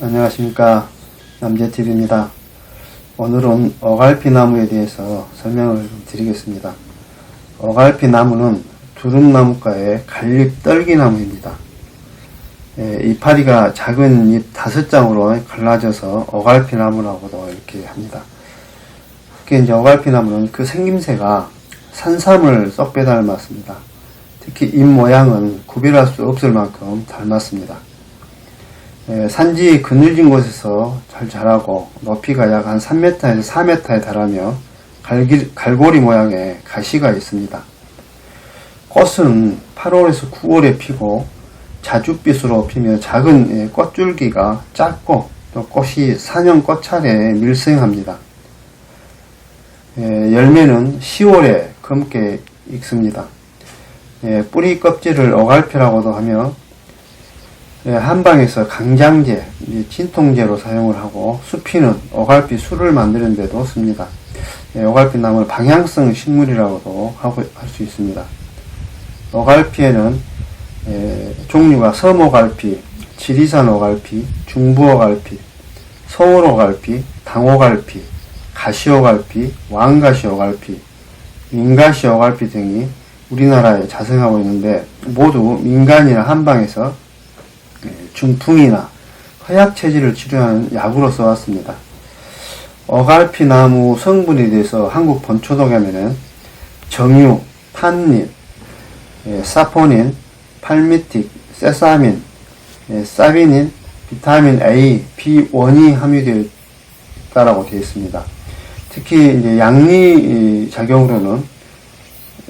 안녕하십니까. 남재TV입니다. 오늘은 어갈피 나무에 대해서 설명을 좀 드리겠습니다. 어갈피 나무는 두릅나무과의 갈잎 떨기나무입니다. 예, 이파리가 작은 잎 다섯 장으로 갈라져서 어갈피 나무라고도 이렇게 합니다. 특히 이제 어갈피 나무는 그 생김새가 산삼을 쏙 빼닮았습니다 특히 잎 모양은 구별할 수 없을 만큼 닮았습니다 예, 산지 그늘진 곳에서 잘 자라고 높이가 약 한 3m에서 4m에 달하며 갈기, 갈고리 모양의 가시가 있습니다. 꽃은 8월에서 9월에 피고 자줏빛으로 피며 작은 예, 꽃줄기가 짧고 또 꽃이 산형 꽃차례에 밀생합니다. 예, 열매는 10월에 검게 익습니다. 예, 뿌리 껍질을 어갈피라고도 하며 예, 한방에서 강장제, 이 진통제로 사용을 하고 수피는 어갈피 술을 만드는 데도 씁니다. 예, 어갈피 나무를 방향성 식물이라고도 하고 할 수 있습니다. 어갈피에는 예, 종류가 섬어갈피, 지리산 어갈피, 중부 어갈피, 서울 어갈피, 당어갈피, 가시어갈피, 왕가시어갈피, 민가시어갈피 등이 우리나라에 자생하고 있는데 모두 민간이나 한방에서 중풍이나 허약 체질을 치료하는 약으로 써왔습니다. 어갈피 나무 성분에 대해서 한국 본초독에는 정유, 탄닌, 예, 사포닌, 팔미틱, 세사민, 예, 사비닌, 비타민 A, B1이 함유되어 있다라고 되어 있습니다. 특히 이제 양리 작용으로는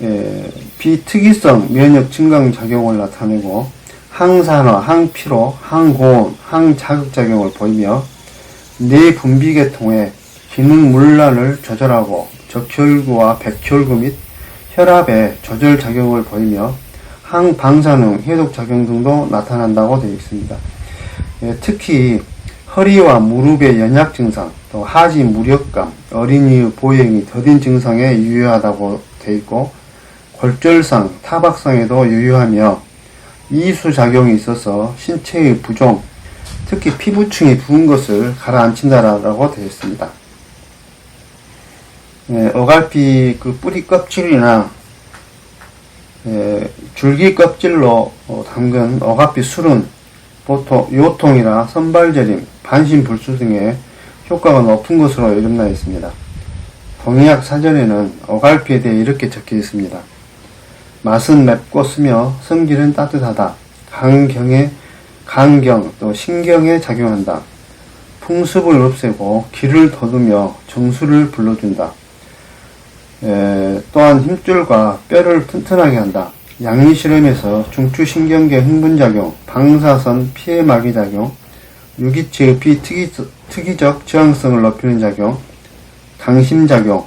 예, 비특이성 면역 증강 작용을 나타내고 항산화, 항피로, 항고온, 항자극작용을 보이며 뇌 분비계통의 기능 문란을 조절하고 적혈구와 백혈구 및 혈압의 조절 작용을 보이며 항방사능, 해독 작용 등도 나타난다고 되어 있습니다. 예, 특히 허리와 무릎의 연약 증상, 또 하지 무력감, 어린이의 보행이 더딘 증상에 유효하다고 되어 있고 골절상, 타박상에도 유효하며 이수 작용이 있어서 신체의 부종, 특히 피부층이 부은 것을 가라앉힌다라고 되어 있습니다. 예, 어갈피 그 뿌리 껍질이나 예, 줄기 껍질로 어, 담근 어갈피 술은 보통 요통이나 선발저림, 반신불수 등의 효과가 높은 것으로 이름나 있습니다. 동의학 사전에는 어갈피에 대해 이렇게 적혀 있습니다. 맛은 맵고 쓰며 성질은 따뜻하다. 강경에 강경 또 신경에 작용한다. 풍습을 없애고 기를 돋우며 정수를 불러준다. 에, 또한 힘줄과 뼈를 튼튼하게 한다. 양리 실험에서 중추신경계 흥분작용, 방사선 피해막이 작용, 유기체의 비특이적 저항성을 높이는 작용, 강심작용,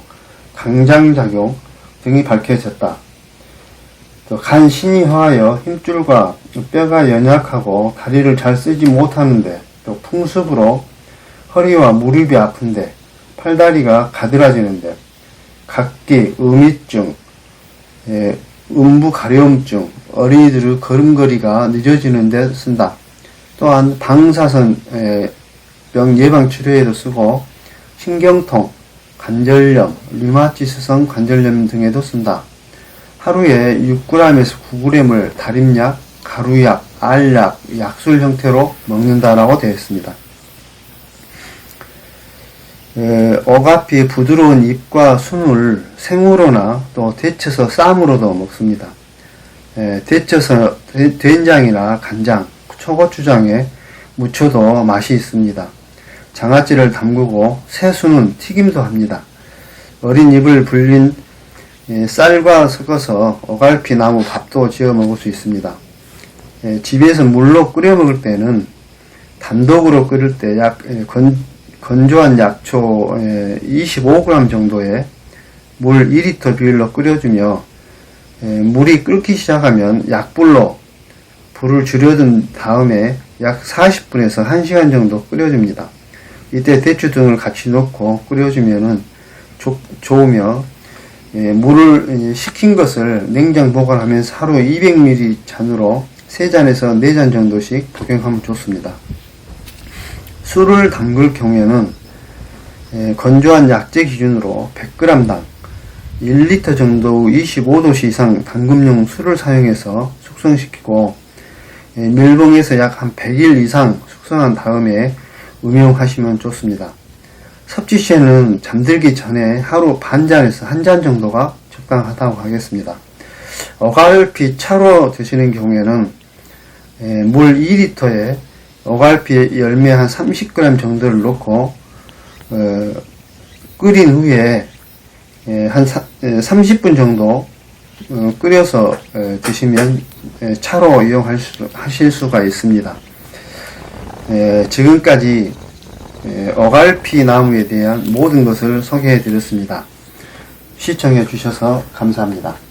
강장작용 등이 밝혀졌다. 간 신이 허하여 힘줄과 뼈가 연약하고 다리를 잘 쓰지 못하는데 또 풍습으로 허리와 무릎이 아픈데 팔다리가 가들어지는데 각기 음이증, 예, 음부 가려움증, 어린이들의 걸음걸이가 늦어지는 데 쓴다. 또한 방사선 예, 병 예방 치료에도 쓰고 신경통, 관절염, 류마티스성 관절염 등에도 쓴다. 하루에 6g에서 9g을 다림약, 가루약, 알약, 약술 형태로 먹는다라고 되어 있습니다. 에, 어가피의 부드러운 잎과 순을 생으로나 또 데쳐서 쌈으로도 먹습니다. 에, 데쳐서 되, 된장이나 간장, 초고추장에 무쳐도 맛이 있습니다. 장아찌를 담그고 새순은 튀김도 합니다. 어린 잎을 불린 예, 쌀과 섞어서 어갈피 나무 밥도 지어 먹을 수 있습니다. 예, 집에서 물로 끓여 먹을 때는 단독으로 끓일 때약 건조한 약초 25g 정도의 물 2리터 비율로 끓여주며 물이 끓기 시작하면 약불로 불을 줄여둔 다음에 약 40분에서 1시간 정도 끓여줍니다. 이때 대추 등을 같이 넣고 끓여주면은 좋, 좋으며 예, 물을 이제 식힌 것을 냉장 보관하면서 하루 200ml 잔으로 3잔에서 4잔 정도씩 복용하면 좋습니다. 술을 담글 경우에는 예, 건조한 약재 기준으로 100g당 1리터 정도 25도씨 이상 담금용 술을 사용해서 숙성시키고 예, 밀봉해서 약 한 100일 이상 숙성한 다음에 음용하시면 좋습니다. 섭취 시에는 잠들기 전에 하루 반 잔에서 한 잔 정도가 적당하다고 하겠습니다. 어갈피 차로 드시는 경우에는 예, 물 2리터에 어갈피 열매 한 30g 정도를 넣고 어, 끓인 후에 예, 한 사- 예, 30분 정도 어, 끓여서 어, 드시면 예, 차로 이용할 수, 하실 수가 있습니다. 예, 지금까지 예, 어갈피 나무에 대한 모든 것을 소개해 드렸습니다. 시청해 주셔서 감사합니다.